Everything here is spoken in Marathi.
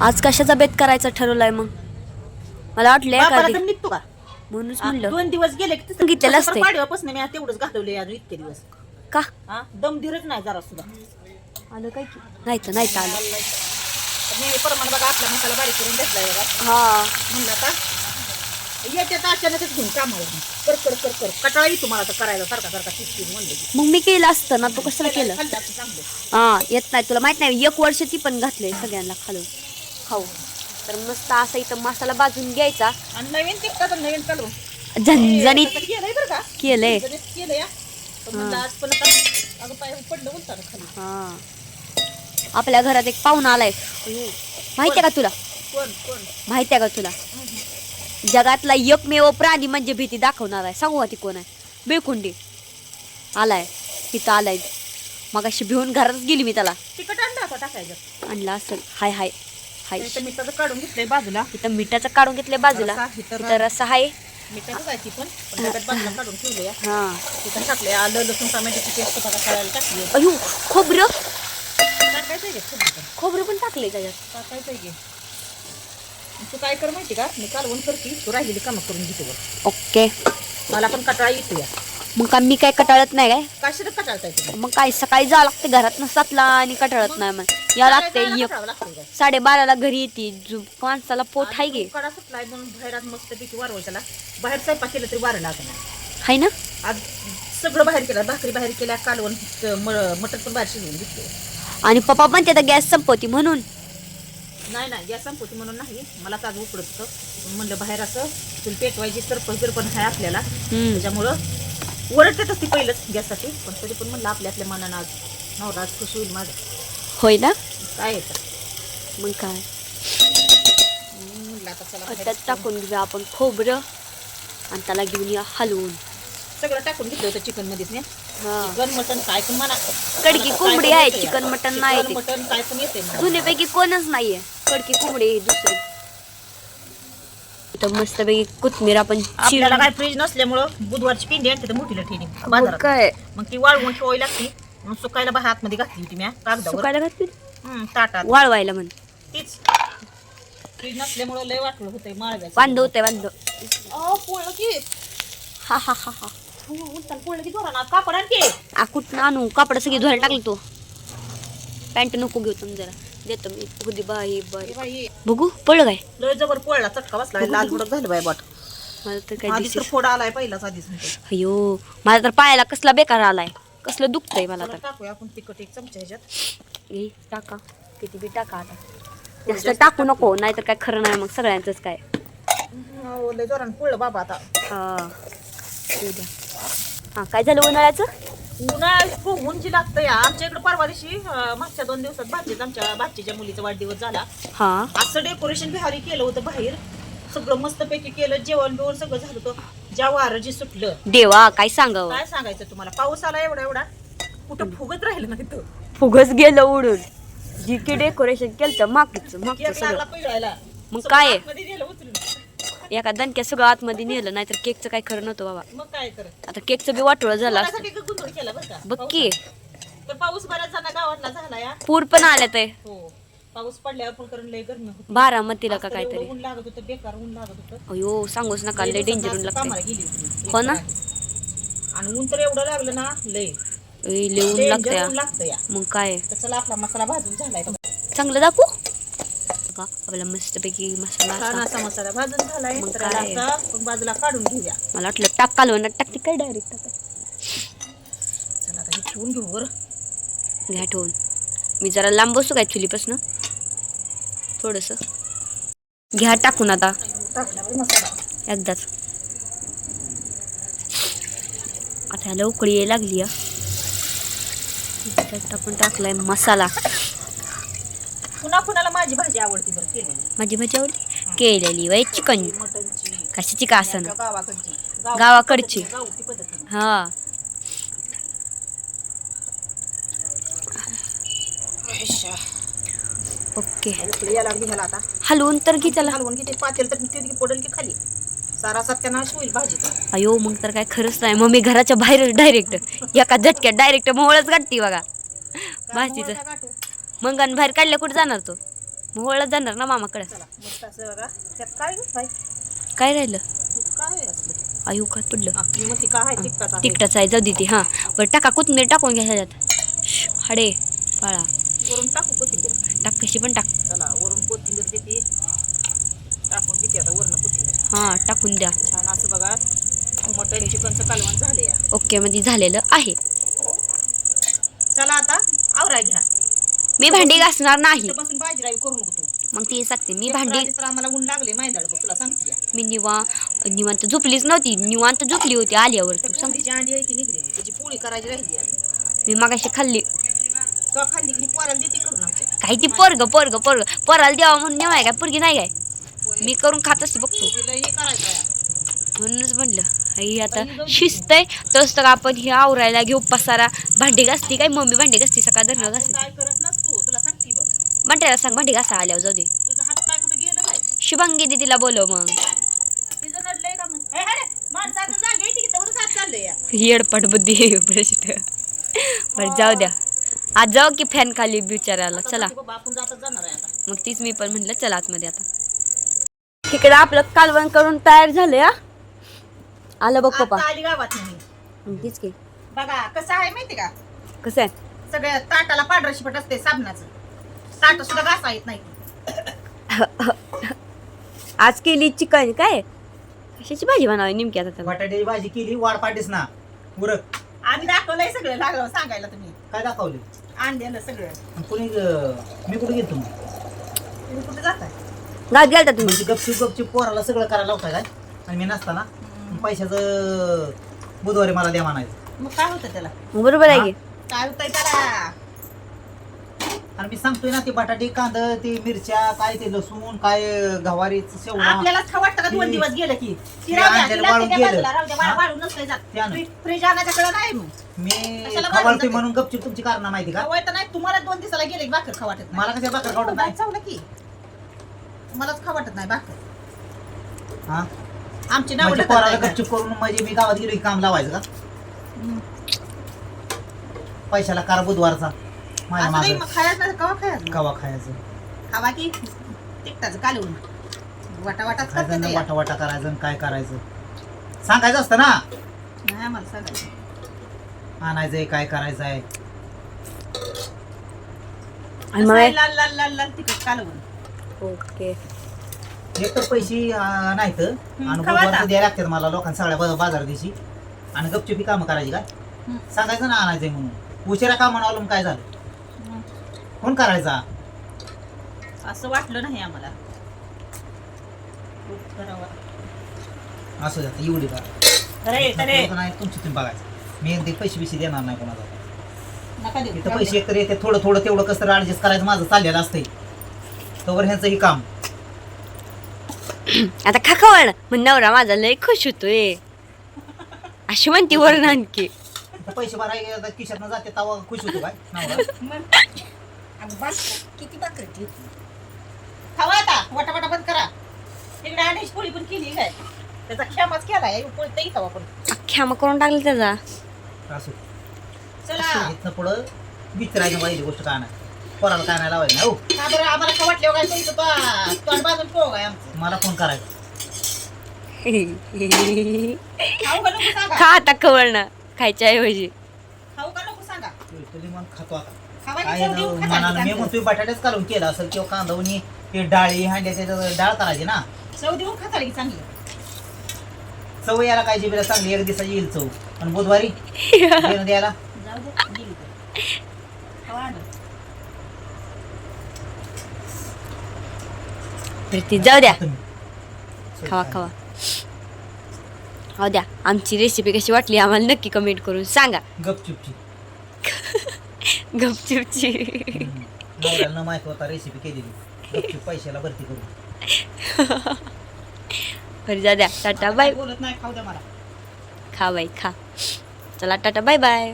आज कशाचा बेत करायचा ठरवलाय मग? मला वाटलं बापाला एखादी. तर निघतो का? म्हणूनच म्हणलं. दोन दिवस गेले की सांगितलेलं असतंय. पाडव्यापासून मी तेवढंच घालवले अजून इतके दिवस. का? हा दम धीरच नाही जरा सुद्धा. आलं काय की? नाही तर नाही तर आलं. मी बघा आपला मसाला बारीक करून बघा. हा. म्हणलं आता येत्यात अचानकच घेऊन कामाला. कर कर कर कर. कटाळा येतो मला तर करायला सारखा सारखा म्हणलं की. मग मी केलं असतं ना तू कशाला केलं? खाल्लं असतं चांगलं. हा येत नाही तुला माहीत नाही एक वर्ष ती पण घातलंय सगळ्यांना खालून. खाऊ. तर मस्त असा इथं मसाला भाजून घ्यायचा. आणि नवीन नवीन झणझणीत तसं केलंय बरं का? केलंय. झणझणीत केलं या पण म्हणलं आज पण आता अगं पाय पडलं उलटानं खाली. हा. आपल्या घरात एक पाहुणा आलाय. माहितीये का तुला? कोण? कोण? माहितीये का तुला? जगातला एकमेव प्राणी म्हणजे भीती दाखवणार आहे. सांगू का ती कोण आहे? बिळकुंडी आलाय. तिथं आलाय. मग अशी भिवून घरातच गेली मी त्याला. तिखट आणलं आता टाकायचं. आणला असेल. हाय हाय. हाय. इथं मिठाचं काढून घेतलंय बाजूला. इथं मिठाचं काढून घेतले बाजूला. रस्सा, इथं इथं रस्सा हाय मिठाचं जायची पण पण डब्यात बाजूला काढून हा. तिथं टाकले आलं लसूण टोमॅटोची पेस्ट बघा करायला टाकली अयो खोबरं? टाकायचंय घे थोडं खोबरं पण टाकलंय टाकायचंय घे तू काय कर माहिती का? मी कालवण करते. तू राहिलेली कामं करून घेते बघ ओके. मला पण कटाळा येतो या. मग का मी काय कटाळत नाही काय? शिरत कटाळता येते मग काय सकाळी जावं लागते घरात सातला आणि कटाळत नाही मग. या लागते एक साडेबाराला घरी येते माणसाला पोट आहे गे कडा सुटलाय म्हणून बाहेरात मस्त पैकी वारवळ त्याला. बाहेर स्वयंपाक केलं तरी वारं हाय ना? आज सगळं बाहेर केलं भाकरी बाहेर केल्या कालवण मटण पण बाहेर शिजवून घेतलं. आणि पप्पा पण त्याचा गॅस संपवती म्हणून. नाही नाही गॅस संपवती म्हणून नाही. मला आज उकडत होतं. म्हणलं बाहेर असं चूल पेटवायची सरपण बिरपण आहे आपल्याला. त्याच्यामुळं ओरडतेच असते पहिलंच गॅससाठी. पण तरी पण म्हणलं आपल्या आपल्या मनानं आज नवरा खुश होईल माझं होय ना? काय येतं? मग काय? म्हणलं आता चला त्यात बाहेर. टाकून घेऊया आपण खोबरं आणि त्याला घेऊन या हलवून. सगळं टाकून घेतलं होतं चिकन मध्येच हा. चिकन मटन काय पण म्हणा. कडकी कोंबडी आहे चिकन मटन नाही ते. मटन काय पण येते जुन्यापैकी कोणच नाहीये. कडकी कोंबडी आहे दुसरी. इथं मस्तपैकी कोथमीर आपण आपल्याला काय फ्रीज नसल्यामुळं बुधवारची पिंडी आणते तर मोठीला ठेवली. मग बाजारात. काय? मग ती वाळवून ठेवावी लागते. मग सुकायला बाहेर आतमध्ये घातली होती मी हा, कागदावर. सुकायला घातली? ताटात. वाळवायला म्हण. तीच. फ्रीज नसल्यामुळं लय वाटलं होतं माळव्याचं. वांद होते वांद. अहो, पोळलं की. हा हा हा हा. हो, उलटानं पोळलं की जोरानं. कापड आणते आ कुठं आणू? कापड सगळी धुवायला टाकलं तो. पॅन्ट नको घेऊ तुम्ही जरा. देतो मी. बाई बाई. बाई, बघू पडलं काय? लय जबर पोळला चटका बसला लाल बुडक झालं बाय बट. मला तर काय आधीच तर दिसेल फोड आलाय पहिलाच आधीच म्हणते. अयो मला तर पायाला कसला बेकार आलाय. कसलं दुखतंय मला तर. टाकूया आपण तिखट एक चमचा ह्याच्यात. घे टाका. किती बी टाका आता. जास्त टाकू नको नाहीतर काय खरं नाही मग सगळ्यांचंच काय. हो, लय जोरानं पोळलं बाबा आता. हा. येऊ द्या. हा काय झालं उन्हाळ्याचं? उन्हाळ्यात खूप उंची लागतं या आमच्या इकडे परवा दिवशी अं, मागच्या दोन दिवसात भाचीच आमच्या भाचीच्या मुलीचा वाढदिवस झाला. हा. असं डेकोरेशन बिहारी केलं होतं बाहेर. सगळं मस्तपैकी केलं जेवण बिवण सगळं झालं होतं. ज्या वारं जे सुटलं. देवा काय सांगावं? काय सांगायचं तुम्हाला? पाऊस आला एवढा एवढा. कुठं फुगत राहिलं नाही तो फुगच गेलं उडून. जी की डेकोरेशन केलं मागचं मागचं सगळं. पिळायला मग काय? आहे? आतमध्ये गेलं उचलून. एका दणक्या सगळं आतमध्ये नेलं नाहीतर केकचं काय खरं नव्हतं बाबा. मग काय करत आता केकचं बी वाटोळं झालं असतं. केला बरं का? बघ की. तर पाऊस गावातला झाला या. पूर पण आल्या ते हो. पाऊस पडल्यावर पण करून लय गरमी होती. बारामतीला का तर एवढं काहीतरी. ऊन लागत होतं बेकार ऊन लागत होतं. अयो सांगूच नका लय डेंजर कामाला लागते गेली होती. हो ना? आणि ऊन तर एवढं लागलं ना लय. लिहून लागतंय. या. मग काय? चला आपला मसाला भाजून झालाय. चांगलं दाखवू? का आपला मस्तपैकी मसाला असा. मसाला भाजून झालाय. मग काय? बाजूला काढून घेऊया. मला वाटलं टाक कालवण टाकते काय डायरेक्ट टाका चला आता ठेवून घेऊ घ्या ठेवून. मी जरा लांब बसू काय चुलीपासनं? थोडस. घ्या टाकून आता. एकदाच. आता ह्याला उकळी यायला लागली हा. त्यात टाकून टाकलाय मसाला. पुन्हा कुणाला माझी भाजी आवडती बरं केलेली? माझी भाजी आवडली केलेली वय चिकन. मटनची. कशाची का असं आपल्या गावाकडची. गावाकडची. गावठी पद्धतीने. हा. ओके. इकडे यायला लागली ह्याला आता. हलवून तर घे त्याला. हलवून किती पातेल तर तिथे पडेल की खाली. सारा सत्यानाश होईल भाजीचा अयो मग तर काय खरंच नाही. मग मी घराच्या बाहेर डायरेक्ट. एका झटक्यात डायरेक्ट मोहळच गाठती बघा. भाजीचं. गाठू? मग आणि बाहेर काढल्या कुठे जाणार तो? मग ओळख जाणार ना मामाकडे. चला मस्त असं बघा. त्यात काय गं बाई? काय राहिलं? काय असलं? आयु काय पडलं. हा, मी म्हणते काय आहे? तिखटाचं आहे. तिकटाच आहे जाऊ दे ती हां. बरं टाका कोथिंबीर टाकून घ्या ह्याच्यात. श्श, हाडे पाळा वरून टाकू कोथिंबीर? टाक कशी पण टाक. चला वरून कोथिंबीर देते. टाकून देते आता कोथिंबीर. हां टाकून द्या. छान असं बघा मटन चिकनचं कालवण झाले या ओके मध्ये झालेलं आहे. चला आता. आवराय घ्या मी भांडी घासणार नाही. इथं बसून बाजीरावी करू नको तू. मग ती सांगते मी भांडी रात्री तर आम्हाला ऊन लागले माहिती बघ तुला सांगते या. मी निवा निवांत झोपलीच नव्हती निवांत झोपली होती आल्यावर त्या तू सांग. कोंबडीची अंडी आहे ती निघली त्याची पोळी करायची राहिली आहे. मी मगाशी खाल्ली. तो खाल्ली की पोराला देते करून आमच्या. काही ती पोरग पोरग पोरग. पोराला द्यावा म्हणून नेवाय काय? पोरगी नाही काय? मी करून खात असते बघतो तिला हे करायचं आहे. म्हणूनच म्हणलं. ही आता शिस्त आहे तस तर आपण हे आवरायला घेऊ. पसारा भांडी घासती काय? मम्मी भांडी घासती? सकाळ धरणं घासते. काय करत नसतो तुला सांगते बघ. म्हणते सांग भांडी घासा आल्यावर जाऊ दे. शुभांगी दिदीला बोलव मग. हे. येडपट बुद्धी बरं जाऊ द्या. आज जाऊ की फॅन खाली बिचारायला चला. मग तीच मी पण म्हणलं चला आतमध्ये आता. इकडे आपलं कालवण करून तयार झालं आलं बघ पप्पा. आता आली गावात मी. हं, तीच की. बघा कसं आहे माहिती का? कसं आहे? सगळ्या ताटाला पांढरं शिपट असते साबणाचं. ताट सुद्धा घासा येत नाही. आज केली चिकन काय? कशाची भाजी बनावी नेमकी आता त्याला? बटाट्याची भाजी केली वाढ पाटीस ना. उरक. आम्ही दाखवलंय सगळं लागलं सांगायला तुम्ही. काय दाखवली आणलेलं सगळं. आणि कोणी अं, मी कुठे गेलो तुम्ही? तुम्ही कुठे जाताय? गावात गेलता तुम्ही? म्हणजे गपचूप गपचूप पोराला सगळं करायला लावताय काय? आणि मी नसताना? पैशाचं बुधवारी मला द्या म्हणायचं. मग काय होतं त्याला? बरोबर आहे की. काय होतंय त्याला? आणि मी सांगतोय ना ते बटाटे कांदा ते मिरच्या काय ते लसूण काय गवारी शेवडा वाटतं का दोन दिवस गेलं की? ते? वाळून नसतंय. फ्रीज आणायच्याकडे नाही मग. मी कशाला खवळतोय वाळून म्हणून गपचूप तुमची कारण माहिती का? खवाय तर नाही तुम्हाला दोन दिवसाला गेले की भाकर खा वाटत मला कशा भाकर खावडत नाही? चावलं की? मलाच खा वाटत नाही भाकर. हा? आमची नाव म्हणजे पोराला गपचूप करून म्हणजे मी गावात गेलो की काम लावायचं का? पैशाला कार बुधवारचा माझ्या मागं. खायचं नाही कवा खायचं? कवा खायचं? खावा की? तिकटाचं कालवून वाटा वाटाच खायचं करते ना ते. वाटा वाटा करायचं आणि काय करायचं? सांगायचं असतं ना? नाही आम्हाला सांगायचं. आणायचंय काय करायचंय? आणि कसं आहे, मग लाल लाल लाल लाल तिकट कालवून ओके. एक तर पैसे नाहीत. आणि खवा. द्यायला लागतात मला लोकांना सगळ्या बाजार- बाजार दिवशी. आणि गपचुपी कामं करायची काय? हम्म. सांगायचं ना आणायचंय म्हणून. उशिरा आलो मग काय झालं? कोण करायचा? असं वाटलं नाही आम्हाला. करावं. असं जातं एवढी अरे नाही तुमची तुम्ही बघायचं. मी ते पैसे बिशे देणार नाही कोणाला. नका देऊ. तिथं पैसे एकतर येते थोडं थोडं तेवढं कसं तर ऍडजस्ट करायचं माझं चाललेलं असतंय. तोवर ह्यांचं ही काम. आता खाखावण मग नवरा माझा लय खुश होतोय. अशी म्हणती वरण आणखी. पैसे भरायला खिशातनं जाते तवा खुश होतो काय? नवरा? मग. अगं बस, किती भाकर खावा आता वाटा वाटा बंद करा. तिकडे पोळी पण केली काय? त्याचा क्षमाच केलाय पोळी तरी खावा पण. अख्ख्या मग करून टाकलं त्याचा. असं चला. इथनं पुढं पाहिजे गोष्ट काय नाही? पोराला काय नाही लावायचं हो का बरं आम्हाला काय तुमचं तो तोंड बाजून पोग आहे आमचं? मला फोन करायचा. खाऊ का नको सांगा? खा आता कवळणं खायच्या ऐवजी. खाऊ का नको सांगा? तुझी मन खातो आता. खावायची चव न- मी चांगली? म्हणतोय बटाट्याच केलं असेल किंवा कांदवणी ते डाळी हांड्या त्याच्यात डाळ करायची ना. चव देऊन खाता की चांगली. चव यायला काय जिबीला चांगली एक दिवसाची येईल चव. आणि बुधवारी द्यायला. जाऊ दे गेली तर. खावा आणून. प्रीती जाऊ द्या खावा खावा हो द्या आमची रेसिपी कशी वाटली आम्हाला नक्की कमेंट करून सांगा गपचुपची गपचूपची नवऱ्याला न माहीत होता रेसिपी केलेली गपचूप पैशाला भरती करून बरं जाऊ द्या टाटा बाय बोलत नाही खाऊ द्या मला खा बाई खा चला टाटा बाय बाय